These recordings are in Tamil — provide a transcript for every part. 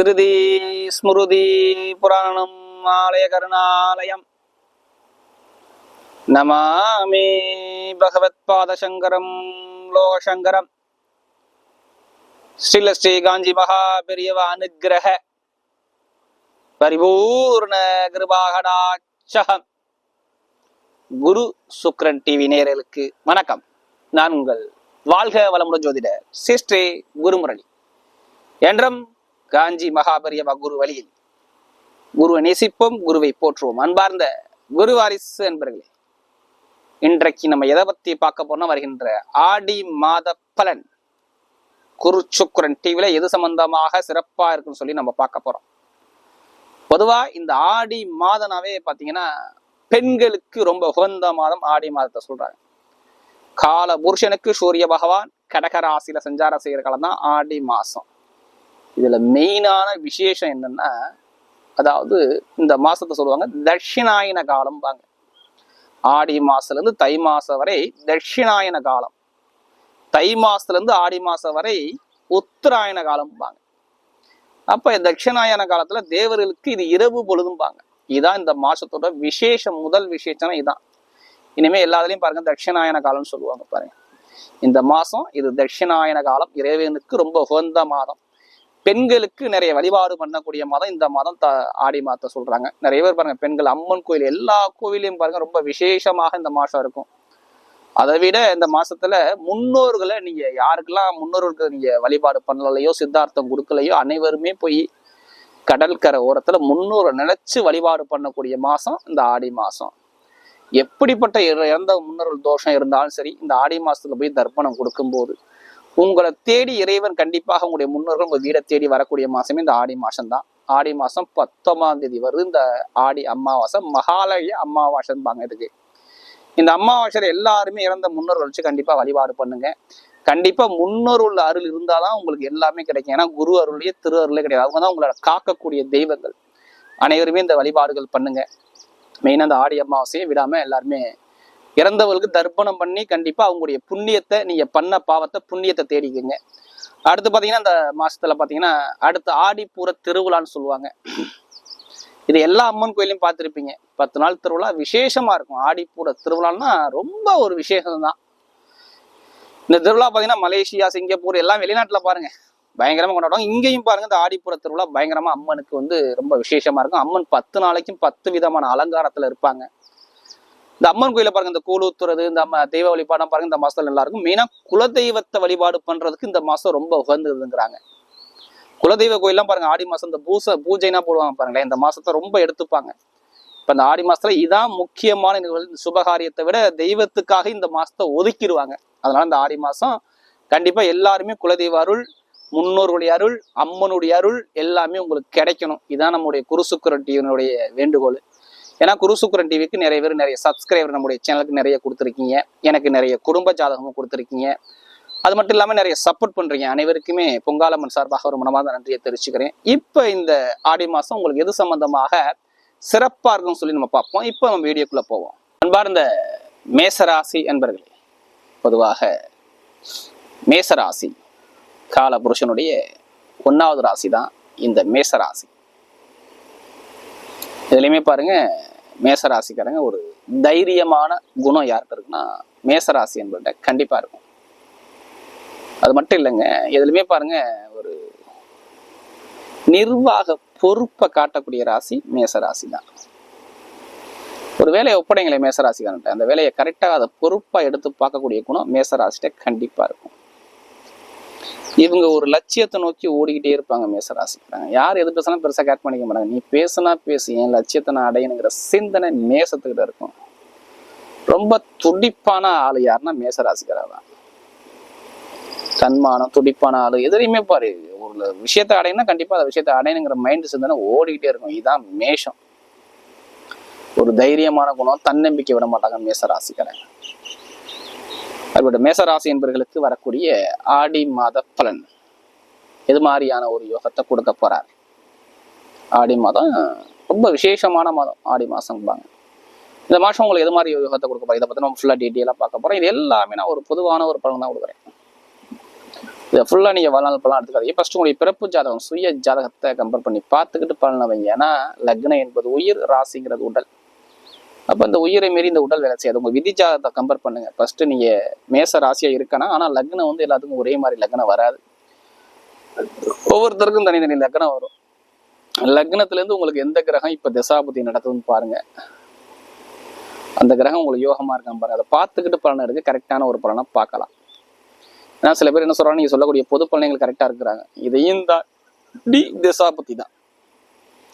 ஸ்ருதி ஸ்மிருதி புராணம் ஆலய கருணாலயம். நமாமி பகவத் பாதசங்கரம் லோகசங்கரம். ஸ்ரீல ஸ்ரீ காஞ்சி மகா பெரியவ அனுகிரக பரிபூர்ண கிருபாகடாட்சகம். குரு சுக்ரன் டிவி நேரலுக்கு வணக்கம். நான் உங்கள் வாழ்க வளமுடன் ஜோதிட சிஸ்ரீ குருமுரளி. என்றும் காஞ்சி மகாபரியவ குரு வழியில் குருவை நேசிப்போம் குருவை போற்றுவோம். அன்பார்ந்த குரு வாரிசு என்பர்களே இன்றைக்கு நம்ம எதை பத்தி பார்க்க போனா வருகின்ற ஆடி மாத பலன். குரு சுக்ரன் டிவில எது சம்பந்தமாக சிறப்பா இருக்குன்னு சொல்லி நம்ம பார்க்க போறோம். பொதுவா இந்த ஆடி மாதனாவே பாத்தீங்கன்னா பெண்களுக்கு ரொம்ப உகந்த மாதம் ஆடி மாதத்தை சொல்றாங்க. கால புருஷனுக்கு சூரிய பகவான் கடகராசியில சஞ்சாரம் செய்யற காலம் தான் ஆடி மாசம். இதுல மெயினான விசேஷம் என்னன்னா அதாவது இந்த மாசத்தை சொல்லுவாங்க தட்சிணாயன காலம்பாங்க. ஆடி மாசத்துல இருந்து தை மாசம் வரை தட்சிணாயன காலம். தை மாசத்துல இருந்து ஆடி மாசம் வரை உத்தராயண காலம்பாங்க. அப்ப தட்சிணாயன காலத்துல தேவர்களுக்கு இது இரவு பொழுதும்பாங்க. இதான் இந்த மாசத்தோட விசேஷம் முதல் விசேஷம்னா இதான். இனிமே எல்லாத்துலயும் பாருங்க தட்சிணாயன காலம்னு சொல்லுவாங்க பாருங்க. இந்த மாசம் இது தட்சிணாயன காலம். இறைவனுக்கு ரொம்ப உகந்த மாதம். பெண்களுக்கு நிறைய வழிபாடு பண்ணக்கூடிய மதம் இந்த மாதம் த ஆடி மாதத்தை சொல்றாங்க. நிறைய பேர் பாருங்க பெண்கள் அம்மன் கோயில் எல்லா கோவிலையும் பாருங்க ரொம்ப விசேஷமாக இந்த மாசம் இருக்கும். அதை விட இந்த மாசத்துல முன்னோர்களை நீங்க யாருக்கெல்லாம் முன்னோர்களுக்கு நீங்க வழிபாடு பண்ணலையோ சித்தார்த்தம் கொடுக்கலையோ அனைவருமே போய் கடற்கரை ஓரத்துல முன்னோரை நினைச்சு வழிபாடு பண்ணக்கூடிய மாசம் இந்த ஆடி மாசம். எப்படிப்பட்ட இறந்த முன்னோர்கள் தோஷம் இருந்தாலும் சரி இந்த ஆடி மாசத்துல போய் தர்ப்பணம் கொடுக்கும்போது உங்களை தேடி இறைவன் கண்டிப்பாக உங்களுடைய முன்னோர்கள் உங்கள் வீடை தேடி வரக்கூடிய மாசமே இந்த ஆடி மாசம் தான் ஆடி மாசம் பத்தொன்பதாம் தேதி வருது. இந்த ஆடி அமாவாசை மகாலய அமாவாசைம்பாங்க இதுக்கு. இந்த அமாவாசையில எல்லாருமே இறந்த முன்னோர்கள் வச்சு கண்டிப்பா வழிபாடு பண்ணுங்க. கண்டிப்பா முன்னோர்கள் அருள் இருந்தாதான் உங்களுக்கு எல்லாமே கிடைக்கும். ஏன்னா குரு அருளையே திரு அருளே கிடையாது. அவங்க தான் உங்களோட காக்கக்கூடிய தெய்வங்கள். அனைவருமே இந்த வழிபாடுகள் பண்ணுங்க. மெயினாக அந்த ஆடி அமாவாசையை விடாம எல்லாருமே இறந்தவர்களுக்கு தர்ப்பணம் பண்ணி கண்டிப்பாக அவங்களுடைய புண்ணியத்தை நீங்கள் பண்ண பாவத்தை புண்ணியத்தை தேடிக்கங்க. அடுத்து பார்த்தீங்கன்னா அந்த மாதத்தில் பார்த்தீங்கன்னா அடுத்து ஆடிப்பூர திருவிழான்னு சொல்லுவாங்க. இது எல்லா அம்மன் கோயிலையும் பார்த்துருப்பீங்க. பத்து நாள் திருவிழா விசேஷமாக இருக்கும். ஆடிப்பூர திருவிழான்னா ரொம்ப ஒரு விசேஷம் தான் இந்த திருவிழா பார்த்தீங்கன்னா மலேசியா சிங்கப்பூர் எல்லாம் வெளிநாட்டில் பாருங்க. பயங்கரமாக கொண்டாடுவாங்க. இங்கேயும் பாருங்க இந்த ஆடிப்புற திருவிழா பயங்கரமாக அம்மனுக்கு வந்து ரொம்ப விசேஷமாக இருக்கும். அம்மன் பத்து நாளைக்கும் பத்து விதமான அலங்காரத்தில் இருப்பாங்க. இந்த அம்மன் கோயில பாருங்க இந்த கூழூத்துறது இந்த அம்ம தெய்வ வழிபாடம் பாருங்க இந்த மாசத்துல நல்லா இருக்கும் மெயினா குலதெய்வத்தை வழிபாடு பண்றதுக்கு இந்த மாசம் ரொம்ப உகந்ததுங்கிறாங்க. குலதெய்வ கோயிலாம் பாருங்க ஆடி மாசம் இந்த பூசை பூஜைனா போடுவாங்க பாருங்களேன் இந்த மாசத்தை ரொம்ப எடுத்துப்பாங்க. இப்ப இந்த ஆடி மாசத்துல இதான் முக்கியமான நிகழ்வு. சுபகாரியத்தை விட தெய்வத்துக்காக இந்த மாசத்தை ஒதுக்கிடுவாங்க. அதனால இந்த ஆடி மாசம் கண்டிப்பா எல்லாருமே குலதெய்வ அருள் முன்னோர்களுடைய அருள் அம்மனுடைய அருள் எல்லாமே உங்களுக்கு கிடைக்கணும். இதான் நம்முடைய குருசுக்குரட்டியனுடைய வேண்டுகோள். ஏன்னா குருசுக்குரன் டிவிக்கு நிறைய பேர் நிறைய சப்ஸ்கிரைபர் நம்முடைய சேனலுக்கு நிறைய கொடுத்துருக்கீங்க. எனக்கு நிறைய குடும்ப ஜாதகமும் கொடுத்துருக்கீங்க. அது மட்டும் இல்லாமல் நிறைய சப்போர்ட் பண்றீங்க. அனைவருக்குமே பொங்காலம்மன் சார்பாக ஒரு மனமார்ந்த நன்றியை தெரிவிச்சுக்கிறேன். இப்போ இந்த ஆடி மாசம் உங்களுக்கு எது சம்பந்தமாக சிறப்பாக இருக்கும்னு சொல்லி நம்ம பார்ப்போம். இப்போ நம்ம வீடியோக்குள்ள போவோம். அன்பார்ந்த மேசராசி என்பர்களே பொதுவாக மேசராசி கால புருஷனுடைய ஒன்றாவது ராசி தான் இந்த மேசராசி. இதுலையுமே பாருங்க மேசராசிக்காரங்க ஒரு தைரியமான குணம் யார்கிட்ட இருக்குன்னா மேசராசி என்பட்ட கண்டிப்பா இருக்கும். அது மட்டும் இல்லைங்க எதுலையுமே பாருங்க ஒரு நிர்வாக பொறுப்பை காட்டக்கூடிய ராசி மேசராசி தான் ஒரு வேலையை ஒப்படைங்களே மேசராசிக்காரன்ட்ட அந்த வேலையை கரெக்டாக அதை பொறுப்பா எடுத்து பார்க்கக்கூடிய குணம் மேசராசிட்ட கண்டிப்பா இருக்கும். இவங்க ஒரு லட்சியத்தை நோக்கி ஓடிக்கிட்டே இருப்பாங்க மேசராசிக்கிறாங்க யார் எது பேசினாலும் பெருசா கேட் பண்ணிக்க மாட்டாங்க. நீ பேசுனா பேசு. என் லட்சியத்தை நான் அடையணுங்கிற சிந்தனை மேசத்துக்கிட்ட இருக்கும். ரொம்ப துடிப்பான ஆளு யாருன்னா மேசராசிக்காரர் தான். தன்மானம் துடிப்பான ஆளு. எதுலையுமே பாரு ஒரு விஷயத்தை அடையணும்னா கண்டிப்பா அந்த விஷயத்தை அடையணுங்கிற மைண்ட் சிந்தனை ஓடிக்கிட்டே இருக்கும். இதுதான் மேஷம். ஒரு தைரியமான குணம் தன்னம்பிக்கை விட மாட்டாங்க மேசராசிக்காரங்க. அப்படிப்பட்ட மேசராசி என்பவர்களுக்கு வரக்கூடிய ஆடி மாத பலன். எது மாதிரியான ஒரு யோகத்தை கொடுக்க போறார்? ஆடி மாதம் ரொம்ப விசேஷமான மாதம். ஆடி மாசம்பாங்க. இந்த மாசம் உங்களுக்கு எது மாதிரி யோகத்தை கொடுக்க போறேன் இதை பத்தி நம்ம ஃபுல்லா டீட்டெயிலாக பார்க்க போறோம். இது எல்லாமே நான் ஒரு பொதுவான ஒரு பலன் தான் கொடுக்குறேன். இதை ஃபுல்லாக நீங்கள் வாழ்நாள் பலன் எடுத்துக்காதீங்க. ஃபர்ஸ்ட் உங்களுடைய பிறப்பு ஜாதகம் சுய ஜாதகத்தை கம்பேர் பண்ணி பார்த்துக்கிட்டு பலனை வைங்க. ஏன்னா லக்னம் என்பது உயிர் ராசிங்கிறது உடல். அப்போ இந்த உயிரை மீறி இந்த உடல் வேலை செய்யாது. உங்கள் விதிஜாதத்தை கம்பேர் பண்ணுங்க. ஃபர்ஸ்ட் நீங்கள் மேச ராசியாக இருக்கணும் ஆனால் லக்னம் வந்து எல்லாத்துக்கும் ஒரே மாதிரி லக்னம் வராது. ஒவ்வொருத்தருக்கும் தனித்தனி லக்னம் வரும். லக்னத்துலேருந்து உங்களுக்கு எந்த கிரகம் இப்போ திசாபுத்தி நடத்துதுன்னு பாருங்க. அந்த கிரகம் உங்களுக்கு யோகமா இருக்கான் பாருங்க. அதை பார்த்துக்கிட்டு பலனை இருக்குது கரெக்டான ஒரு பலனை பார்க்கலாம். ஏன்னா சில பேர் என்ன சொல்றாங்க நீங்க சொல்லக்கூடிய பொது பலனைகள் கரெக்டா இருக்கிறாங்க. இதையும் தான் டி திசாபுத்தி தான்.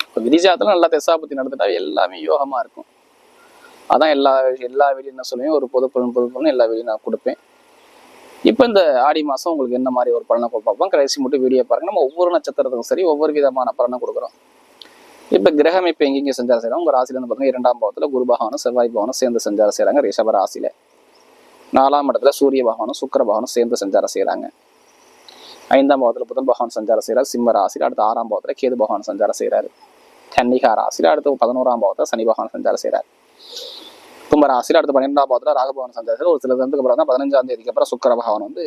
இப்போ விதிஜாத்தில் நல்லா திசாபுத்தி நடந்துட்டா எல்லாமே யோகமா இருக்கும். அதான் எல்லா எல்லா வெளியும் என்ன சொல்லுவேன். ஒரு பொது பலன் பொது பலன் எல்லா வெளியும் நான் கொடுப்பேன். இப்போ இந்த ஆடி மாதம் உங்களுக்கு என்ன மாதிரி ஒரு பலனை பார்ப்போம் கடைசி மட்டும் வீடியோ பாருங்க. நம்ம ஒவ்வொரு நட்சத்திரத்துக்கும் சரி ஒவ்வொரு விதமான பலனை கொடுக்குறோம். இப்போ கிரகம் இப்போ எங்கெங்கே செஞ்சார் செய்கிறோம் உங்கள் ராசியில் பார்த்தீங்கன்னா இரண்டாம் பாவத்தில் குரு பகவானும் செவ்வாய் பகவானும் சேர்ந்து செஞ்சார் செய்கிறாங்க ரிஷப ராசியில். நாலாம் இடத்துல சூரிய பகவானும் சுக்கர பகவானும் சேர்ந்து சஞ்சாரம் செய்கிறாங்க ஐந்தாம் பாவத்தில் புதன் பகவான் சஞ்சாரம் செய்கிறார் சிம்ம ராசியில் அடுத்து ஆறாம் பாவத்தில் கேது பகவான் சஞ்சாரம் செய்யறாரு. கன்னிகா ராசியில் அடுத்து பதினோராம் பாவத்தில் சனி பகவான் சஞ்சாரம் செய்கிறார் கும்பராசியில் அடுத்து பன்னிரெண்டாம் பாவத்தில் ராகபவன் சஞ்சாரத்தில் ஒரு சில தினத்துக்கு அப்புறம் தான் பதினஞ்சாம் தேதிக்கு அப்புறம் சுக்கர பகவான் வந்து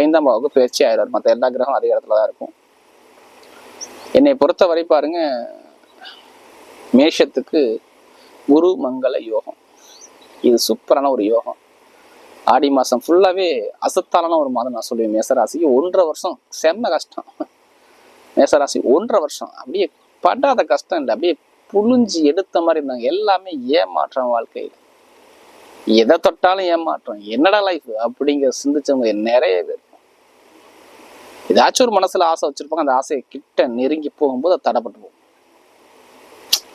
ஐந்தாம் பாவுக்கு பயிற்சி ஆயிடுவார். மற்ற எல்லா கிரகம் அதே இடத்துல தான் இருக்கும். என்னை பொறுத்தவரை பாருங்க மேஷத்துக்கு குரு மங்கள யோகம். இது சூப்பரான ஒரு யோகம். ஆடி மாசம் ஃபுல்லாவே அசத்தாலான ஒரு மாதம் நான் சொல்லுவேன். மேசராசிக்கு ஒன்றரை வருஷம் செம்ம கஷ்டம். மேசராசி ஒன்றரை வருஷம். அப்படியே படாத கஷ்டம் இல்லை. அப்படியே புழிஞ்சு எடுத்த மாதிரி இருந்தாங்க. எல்லாமே ஏமாற்றம் வாழ்க்கையில். எதை தொட்டாலும் ஏமாற்றம். என்னடா லைஃப் அப்படிங்கிற சிந்திச்சவங்க நிறைய பேர் ஏதாச்சும் ஒரு மனசுல ஆசை வச்சிருப்பாங்க. அந்த ஆசையை கிட்ட நெருங்கி போகும்போது அது தடைப்பட்டு போகும்.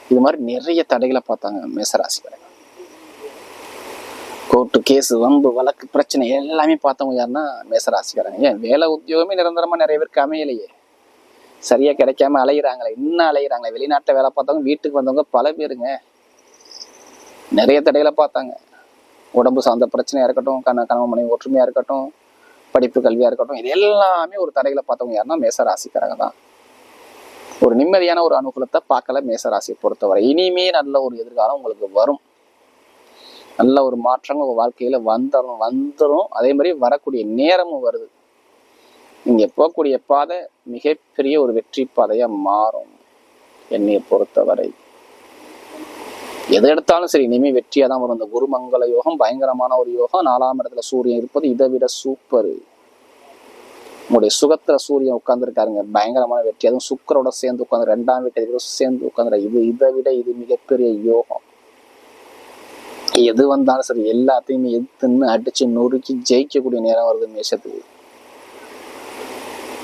இது மாதிரி நிறைய தடைகளை பார்த்தாங்க மேசராசிக்காரங்க. கோர்ட்டு கேஸ் வம்பு வழக்கு பிரச்சனை எல்லாமே பார்த்தவங்க யாருன்னா மேசராசிக்காரங்க. ஏன் வேலை உத்தியோகமே நிரந்தரமா நிறைய பேருக்கு அமையலையே. சரியா கிடைக்காம அலையிறாங்களே இன்னும் அலையிறாங்களே. வெளிநாட்டை வேலை பார்த்தவங்க வீட்டுக்கு வந்தவங்க பல பேருங்க. நிறைய தடைகளை பார்த்தாங்க. உடம்பு சார்ந்த பிரச்சனையா இருக்கட்டும் கண கணவன் மனைவி ஒற்றுமையா இருக்கட்டும் படிப்பு கல்வியா இருக்கட்டும் இது எல்லாமே ஒரு தடைகளை பார்த்தவங்க யாருன்னா மேசராசிக்காரங்க தான். ஒரு நிம்மதியான ஒரு அனுகூலத்தை பார்க்கல மேசராசியை பொறுத்தவரை. இனிமே நல்ல ஒரு எதிர்காலம் உங்களுக்கு வரும். நல்ல ஒரு மாற்றங்கள் உங்க வாழ்க்கையில வந்துடும் வந்துடும் அதே மாதிரி வரக்கூடிய நேரமும் வருது. நீங்கள் போகக்கூடிய பாதை மிகப்பெரிய ஒரு வெற்றி பாதையாக மாறும் என்னை பொறுத்தவரை. எதை எடுத்தாலும் சரி இனிமே வெற்றியாக தான் வரும். இந்த குருமங்கல யோகம் பயங்கரமான ஒரு யோகம். நாலாம் இடத்துல சூரியன் இருப்பது இதை விட சூப்பர். உங்களுடைய சுகத்தில் சூரியன் உட்காந்துருக்காருங்க பயங்கரமான வெற்றி. அதுவும் சுக்கரோட சேர்ந்து உட்காந்து ரெண்டாம் வீட்டை சேர்ந்து உட்காந்துரு இது இதை விட இது மிகப்பெரிய யோகம். எது வந்தாலும் சரி எல்லாத்தையுமே எதுன்னு அடிச்சு நொறுக்கி ஜெயிக்கக்கூடிய நேரம் வருது மேஷத்துக்கு.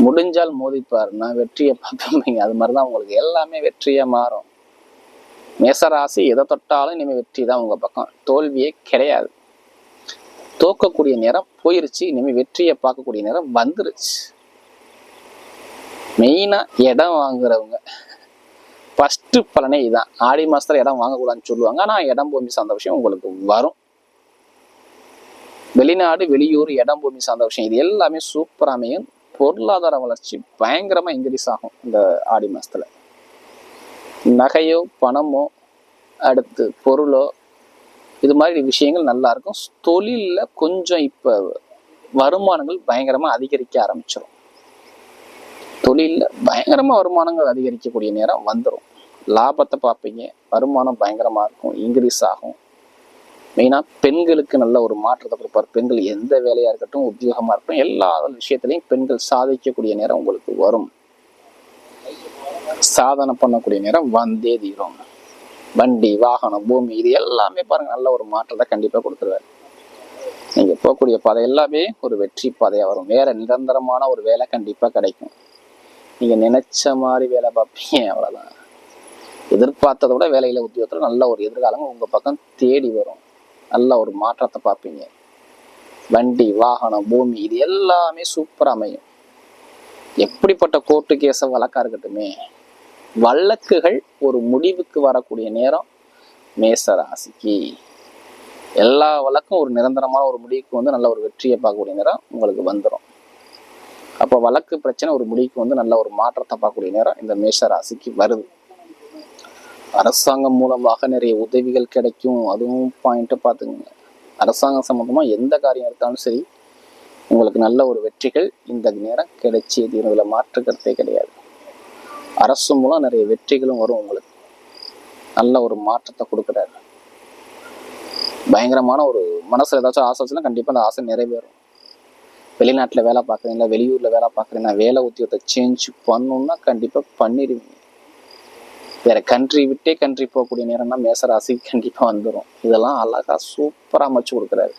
முடிஞ்சால் மோதிப்பாருன்னா வெற்றியை பார்ப்பீங்க அது மாதிரிதான் உங்களுக்கு எல்லாமே வெற்றியை மாறும். மேசராசி எதை தொட்டாலும் இனிமே வெற்றி தான் உங்க பக்கம். தோல்வியே கிடையாது. தோக்கக்கூடிய நேரம் போயிருச்சு. இனிமே வெற்றியை பார்க்கக்கூடிய நேரம் வந்துருச்சு. மெயினா இடம் வாங்குறவங்க. ஃபஸ்ட்டு பலனே இதுதான் ஆடி மாசத்துல இடம் வாங்கக்கூடாதுன்னு சொல்லுவாங்க. ஆனா இடம் பூமி சார்ந்த விஷயம் உங்களுக்கு வரும். வெளிநாடு வெளியூர் இடம் பூமி சார்ந்த விஷயம். இது எல்லாமே சூப்பராமையும் பொருளாதார வளர்ச்சி பயங்கரமாக இன்க்ரீஸ் ஆகும் இந்த ஆடி மாதத்தில் நகையோ பணமோ அடுத்து பொருளோ இது மாதிரி விஷயங்கள் நல்லா இருக்கும். தொழிலில் கொஞ்சம் இப்போ வருமானங்கள் பயங்கரமாக அதிகரிக்க ஆரம்பிச்சிடும் தொழிலில் பயங்கரமாக வருமானங்கள் அதிகரிக்கக்கூடிய நேரம் வந்துடும் லாபத்தை பார்ப்பீங்க. வருமானம் பயங்கரமாக இருக்கும். இன்க்ரீஸ் ஆகும். மெயினா பெண்களுக்கு நல்ல ஒரு மாற்றத்தை கொடுப்பார். பெண்கள் எந்த வேலையா இருக்கட்டும் உத்தியோகமா இருக்கட்டும் எல்லா விஷயத்திலையும் பெண்கள் சாதிக்கக்கூடிய நேரம் உங்களுக்கு வரும். சாதனை பண்ணக்கூடிய நேரம் வந்தே தீரும். வண்டி வாகனம் பூமி இது எல்லாமே பாருங்க நல்ல ஒரு மாற்றத்தை கண்டிப்பா கொடுத்துருவார். நீங்க போகக்கூடிய பாதை எல்லாமே ஒரு வெற்றி பாதையா வரும். வேற நிரந்தரமான ஒரு வேலை கண்டிப்பா கிடைக்கும். நீங்க நினைச்ச மாதிரி வேலை பார்ப்பீங்க அவ்வளவுதான். எதிர்பார்த்ததை விட வேலையில உத்தியோகத்துல நல்ல ஒரு எதிர்காலம் உங்க பக்கம் தேடி வரும். நல்ல ஒரு மாற்றத்தை பார்ப்பீங்க. வண்டி வாகனம் பூமி இது எல்லாமே சூப்பராக அமையும். எப்படிப்பட்ட கோர்ட்டு கேஸ வழக்கா இருக்கட்டுமே வழக்குகள் ஒரு முடிவுக்கு வரக்கூடிய நேரம் மேச ராசிக்கு. எல்லா வழக்கும் ஒரு நிரந்தரமான ஒரு முடிவுக்கு வந்து நல்ல ஒரு வெற்றியை பார்க்கக்கூடிய நேரம் உங்களுக்கு வந்துடும் அப்போ வழக்கு பிரச்சனை ஒரு முடிவுக்கு வந்து நல்ல ஒரு மாற்றத்தை பார்க்கக்கூடிய நேரம் இந்த மேஷ ராசிக்கு வருது. அரசாங்கம் மூலமாக நிறைய உதவிகள் கிடைக்கும். அதுவும் பாயிண்ட்டை பார்த்துக்கோங்க. அரசாங்கம் சம்மந்தமாக எந்த காரியம் எடுத்தாலும் சரி உங்களுக்கு நல்ல ஒரு வெற்றிகள் இந்த நேரம் கிடைச்சி இதுல மாற்று கருத்தே கிடையாது. அரசு மூலம் நிறைய வெற்றிகளும் வரும் உங்களுக்கு. நல்ல ஒரு மாற்றத்தை கொடுக்குறாரு. பயங்கரமான ஒரு மனசில் ஏதாச்சும் ஆசை வச்சுன்னா கண்டிப்பாக அந்த ஆசை நிறைவேறும். வெளிநாட்டில் வேலை பார்க்குறீங்களா வெளியூரில் வேலை பார்க்குறீங்கன்னா வேலை உத்தியோகத்தை சேஞ்ச் பண்ணணுன்னா கண்டிப்பாக பண்ணிடுவீங்க. வேற கண்ட்ரி விட்டே கண்ட்ரி போகக்கூடிய நேரம்னா மேசராசி கண்டிப்பா வந்துடும் இதெல்லாம் அழகா சூப்பரா அமைச்சு கொடுக்குறாரு.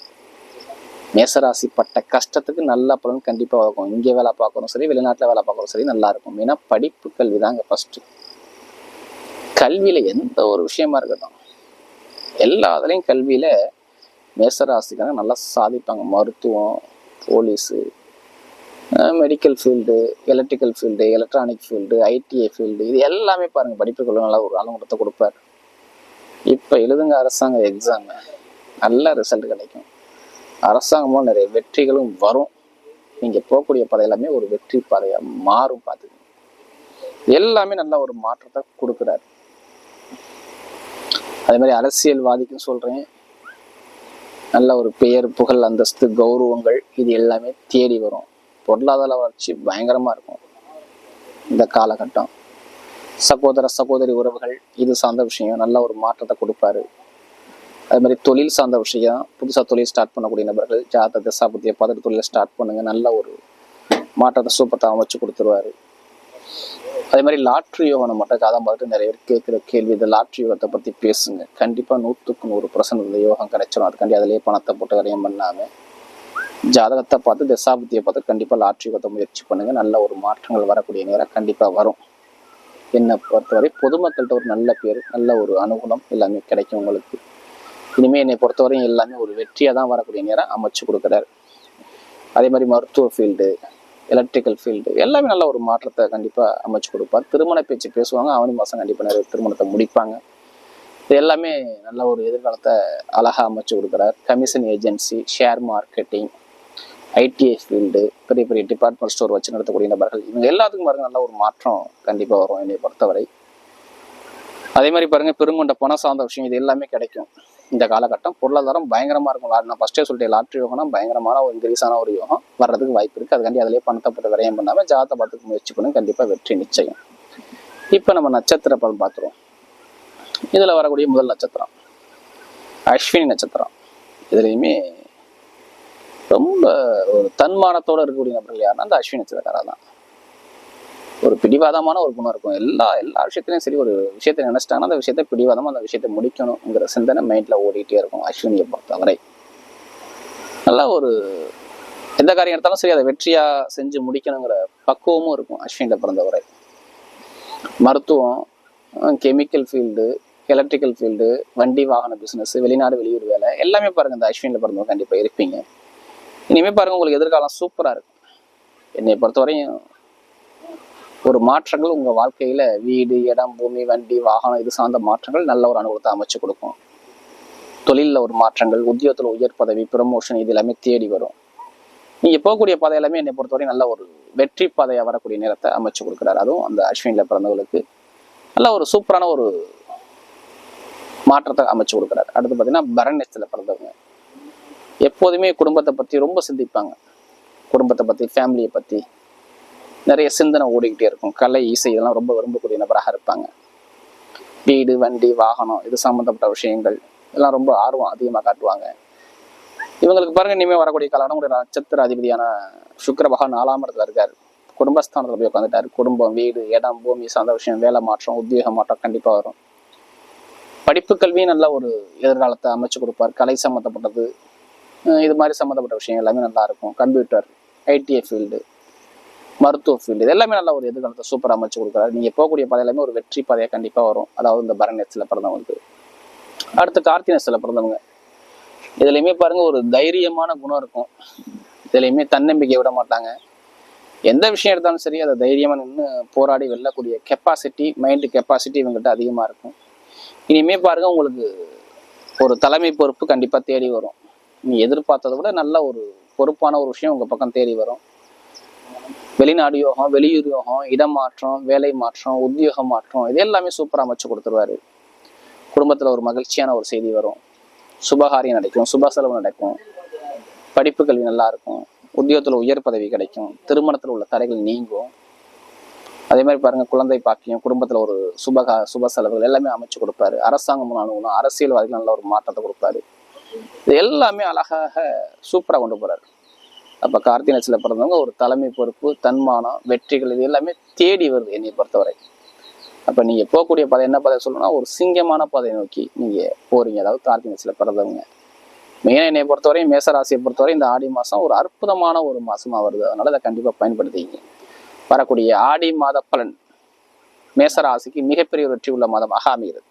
மேசராசி பட்ட கஷ்டத்துக்கு நல்ல பலன் கண்டிப்பா இருக்கும் இங்கே வேலை பார்க்குறோம் சரி வெளிநாட்டில் வேலை பார்க்குறோம் சரி நல்லா இருக்கும். ஏன்னா படிப்பு கல்வி தாங்க ஃபர்ஸ்ட் கல்வியில எந்த ஒரு விஷயமா இருக்கட்டும். எல்லா கல்வியில் கல்வியில மேசராசிக்காரங்க நல்லா சாதிப்பாங்க. மருத்துவம் police medical field electrical field electronic field ITI field இது எல்லாமே பாருங்கள் படிப்புகளும் நல்லா ஒரு அலங்குடத்தை கொடுப்பாரு. இப்போ எழுதுங்க அரசாங்க எக்ஸாமு நல்ல ரிசல்ட் கிடைக்கும். அரசாங்கமும் நிறைய வெற்றிகளும் வரும். நீங்கள் போகக்கூடிய பாதை எல்லாமே ஒரு வெற்றி பாதையாக மாறும் பார்த்துக்கோங்க எல்லாமே நல்ல ஒரு மாற்றத்தை கொடுக்குறாரு. அதே மாதிரி அரசியல்வாதிக்கும் சொல்கிறேன் நல்ல ஒரு பெயர் புகழ் அந்தஸ்து கௌரவங்கள் இது எல்லாமே தேடி வரும். பொருளாதார வளர்ச்சி பயங்கரமாக இருக்கும். இந்த காலகட்டம். சகோதர சகோதரி உறவுகள் இது சார்ந்த விஷயம். நல்ல ஒரு மாற்றத்தை கொடுப்பாரு. அது மாதிரி தொழில் சார்ந்த விஷயம். புதுசாக தொழில் ஸ்டார்ட் பண்ணக்கூடிய நபர்கள் ஜாத தசாபுத்தியை பதட்டு தொழிலை ஸ்டார்ட் பண்ணுங்க. நல்ல ஒரு மாற்றத்தை சூப்பத்தை அமைச்சு கொடுத்துருவாரு. அதே மாதிரி லாட்ரி யோகம் மட்டும் ஜாதகம் பார்த்துட்டு நிறைய பேர் கேட்குற கேள்வி இந்த லாட்ரி யோகத்தை பற்றி பேசுங்க. கண்டிப்பாக நூற்றுக்கு நூறு பர்சன்ட் இந்த யோகம் கிடைச்சிடும் அதுக்காண்டி அதிலேயே பணத்தை போட்டு கரையம் பண்ணாமல் ஜாதகத்தை பார்த்து தசாபுத்தியை பார்த்து கண்டிப்பாக லாட்ரி யோகத்தை முயற்சி பண்ணுங்க. நல்ல ஒரு மாற்றங்கள் வரக்கூடிய நேரம் கண்டிப்பாக வரும். என்னை பொறுத்தவரை பொதுமக்கள்கிட்ட ஒரு நல்ல பேர் நல்ல ஒரு அனுகூலம் எல்லாமே கிடைக்கும் உங்களுக்கு. இனிமேல் என்னை பொறுத்தவரையும் எல்லாமே ஒரு வெற்றியாக தான் வரக்கூடிய நேரம் அமைச்சு கொடுக்குறாரு. அதே மாதிரி மருத்துவ ஃபீல்டு எலக்ட்ரிக்கல் ஃபீல்டு எல்லாமே நல்ல ஒரு மாற்றத்தை கண்டிப்பாக அமைச்சு கொடுப்பார். திருமண பேச்சு பேசுவாங்க ஆவணி மாதம் கண்டிப்பாக நிறைய திருமணத்தை முடிப்பாங்க. இது எல்லாமே நல்ல ஒரு எதிர்காலத்தை அழகாக அமைச்சு கொடுக்குறார். Commission agency share marketing ITI field பெரிய பெரிய டிபார்ட்மெண்ட் ஸ்டோர் வச்சு நடத்தக்கூடிய நபர்கள் இவங்க எல்லாத்துக்கும் பாருங்கள் நல்ல ஒரு மாற்றம் கண்டிப்பாக வரும் என்னை பொறுத்தவரை. அதே மாதிரி பாருங்கள் பெருங்கொண்ட பணம் சார்ந்த விஷயம் இது எல்லாமே கிடைக்கும். இந்த காலகட்டம் பொருளாதாரம் பயங்கரமாக இருக்கும். நான் ஃபஸ்ட்டே சொல்லிட்டேன் லாட்ரி யோகம்னா பயங்கரமான ஒரு இன்க்ரீஸான ஒரு யோகம். வர்றதுக்கு வாய்ப்பு இருக்குது அதுக்காண்டி அதிலே பணத்தை போட்டு விரயம் பண்ணாம ஜாதகத்தை பார்த்துக்க முயற்சி பண்ணும் கண்டிப்பாக வெற்றி நிச்சயம். இப்போ நம்ம நட்சத்திர பலன் பார்த்துருவோம். இதில் வரக்கூடிய முதல் நட்சத்திரம் அஸ்வினி நட்சத்திரம். இதுலேயுமே ரொம்ப ஒரு தன்மானத்தோட இருக்கக்கூடிய நபர்கள் யாருன்னா அந்த அஸ்வினி நட்சத்திரக்காரா தான். ஒரு பிடிவாதமான ஒரு குணம் இருக்கும். எல்லா எல்லா விஷயத்துலையும் சரி ஒரு விஷயத்தை நினைச்சிட்டாங்கன்னா அந்த விஷயத்தை பிடிவாதமா அந்த விஷயத்தை முடிக்கணுங்கிற சிந்தனை மைண்ட்ல ஓடிட்டே இருக்கும் அஸ்வினியை பொறுத்தவரை. நல்லா ஒரு எந்த காரியம் எடுத்தாலும் சரி அதை வெற்றியா செஞ்சு முடிக்கணுங்கிற பக்குவமும் இருக்கும் அஸ்வினியில பிறந்தவரை. மருத்துவம் கெமிக்கல் ஃபீல்டு எலக்ட்ரிக்கல் ஃபீல்டு வண்டி வாகன பிஸ்னஸ் வெளிநாடு வெளியூர் வேலை எல்லாமே பாருங்க இந்த அஸ்வினியில் பிறந்தவங்க கண்டிப்பாக இருப்பீங்க. இனிமே பாருங்க உங்களுக்கு எதிர்காலம் சூப்பரா இருக்கும். என்னை பொறுத்தவரையும் ஒரு மாற்றங்கள் உங்க வாழ்க்கையில வீடு இடம் பூமி வண்டி வாகனம் இது சார்ந்த மாற்றங்கள் நல்ல ஒரு அனுகூலத்தை அமைச்சு கொடுக்கும். தொழிலில் ஒரு மாற்றங்கள் உத்தியோகத்தில் உயர் பதவி ப்ரமோஷன் இது எல்லாமே தேடி வரும். நீங்கள் போகக்கூடிய பாதை எல்லாமே என்னை பொறுத்தவரை நல்ல ஒரு வெற்றி பாதையாக வரக்கூடிய நேரத்தை அமைச்சு கொடுக்குறாரு. அதுவும் அந்த அஸ்வினில் பிறந்தவங்களுக்கு நல்ல ஒரு சூப்பரான ஒரு மாற்றத்தை அமைச்சு கொடுக்குறாரு. அடுத்து பார்த்தீங்கன்னா பரணத்தில் பிறந்தவங்க. எப்போதுமே குடும்பத்தை பற்றி ரொம்ப சிந்திப்பாங்க. குடும்பத்தை பற்றி ஃபேமிலியை பற்றி நிறைய சிந்தனை ஓடிக்கிட்டே இருக்கும். கலை இசை இதெல்லாம் ரொம்ப விரும்பக்கூடிய நபராக இருப்பாங்க. வீடு வண்டி வாகனம் இது சம்மந்தப்பட்ட விஷயங்கள். இதெல்லாம் ரொம்ப ஆர்வம் அதிகமாக காட்டுவாங்க. இவங்களுக்கு பாருங்க இனிமேல் வரக்கூடிய காலம் ஒரு நட்சத்திர அதிபதியான சுக்கர பகவான் நாலாம் இடத்துல இருக்காரு. குடும்பஸ்தானத்தில் போய் உட்காந்துட்டாரு குடும்பம் வீடு இடம் பூமி சார்ந்த விஷயம் வேலை மாற்றம் உத்தியோக மாற்றம் கண்டிப்பாக வரும். படிப்பு கல்வியும் நல்ல ஒரு எதிர்காலத்தை அமைச்சு கொடுப்பார். கலை சம்மந்தப்பட்டது இது மாதிரி சம்மந்தப்பட்ட விஷயம் எல்லாமே நல்லா இருக்கும். கம்ப்யூட்டர் ஐடிஐ ஃபீல்டு மருத்துவ ஃபீல்டு இது எல்லாமே நல்ல ஒரு எதிர்காலத்தை சூப்பராக அமைச்சு கொடுக்குறாரு. நீங்கள் போகக்கூடிய பாதை எல்லாமே ஒரு வெற்றி பாதையாக கண்டிப்பாக வரும். அதாவது இந்த பரநேசத்தில் பிறந்தவங்களுக்கு. அடுத்து கார்த்தினேசத்தில் பிறந்தவங்க. இதுலையுமே பாருங்கள் ஒரு தைரியமான குணம் இருக்கும். இதுலையுமே தன்னம்பிக்கை விட மாட்டாங்க. எந்த விஷயம் எடுத்தாலும் சரி அதை தைரியமாக நின்று போராடி வெல்லக்கூடிய கெப்பாசிட்டி மைண்டு கெப்பாசிட்டி இவங்ககிட்ட அதிகமாக இருக்கும். இனிமே பாருங்கள் உங்களுக்கு ஒரு தலைமை பொறுப்பு கண்டிப்பாக தேடி வரும். நீ எதிர்பார்த்ததை விட நல்ல ஒரு பொறுப்பான ஒரு விஷயம் உங்க பக்கம் தேடி வரும். வெளிநாடு யோகம் வெளியூர் யோகம் இடம் மாற்றம் வேலை மாற்றம் உத்தியோக மாற்றம் இது எல்லாமே சூப்பராக அமைச்சு கொடுத்துருவாரு. குடும்பத்தில் ஒரு மகிழ்ச்சியான ஒரு செய்தி வரும். சுபகாரியம் நடக்கும் சுப செலவு நடக்கும். படிப்பு கல்வி நல்லா இருக்கும். உத்தியோகத்தில் உயர் பதவி கிடைக்கும். திருமணத்தில் உள்ள தடைகள் நீங்கும். அதே மாதிரி பாருங்க குழந்தை பாக்கியம் குடும்பத்தில் ஒரு சுபகா சுப செலவுகள் எல்லாமே அமைச்சு கொடுப்பாரு. அரசாங்கம் அரசியல்வாதிகள் நல்ல ஒரு மாற்றத்தை கொடுப்பாரு. இது எல்லாமே அழகாக சூப்பராக கொண்டு போகிறார் அப்போ கார்த்திகை நட்சத்திரத்தில் பிறந்தவங்க ஒரு தலைமை பொறுப்பு தன்மானம் வெற்றிகள் இது எல்லாமே தேடி வருது என்னை பொறுத்தவரை. அப்போ நீங்கள் போகக்கூடிய பாதை என்ன பாதை சொல்லணும்னா ஒரு சிங்கமான பாதையை நோக்கி நீங்கள் போறீங்க. அதாவது கார்த்திகை நட்சத்திரத்தில் பிறந்தவங்க. மெயினாக என்னை பொறுத்தவரை மேசராசியை பொறுத்தவரை இந்த ஆடி மாதம் ஒரு அற்புதமான ஒரு மாதமாக வருது. அதனால் அதை கண்டிப்பாக பயன்படுத்திங்க வரக்கூடிய ஆடி மாத பலன் மேசராசிக்கு மிகப்பெரிய ஒரு வெற்றி உள்ள மாதமாக அமைகிறது.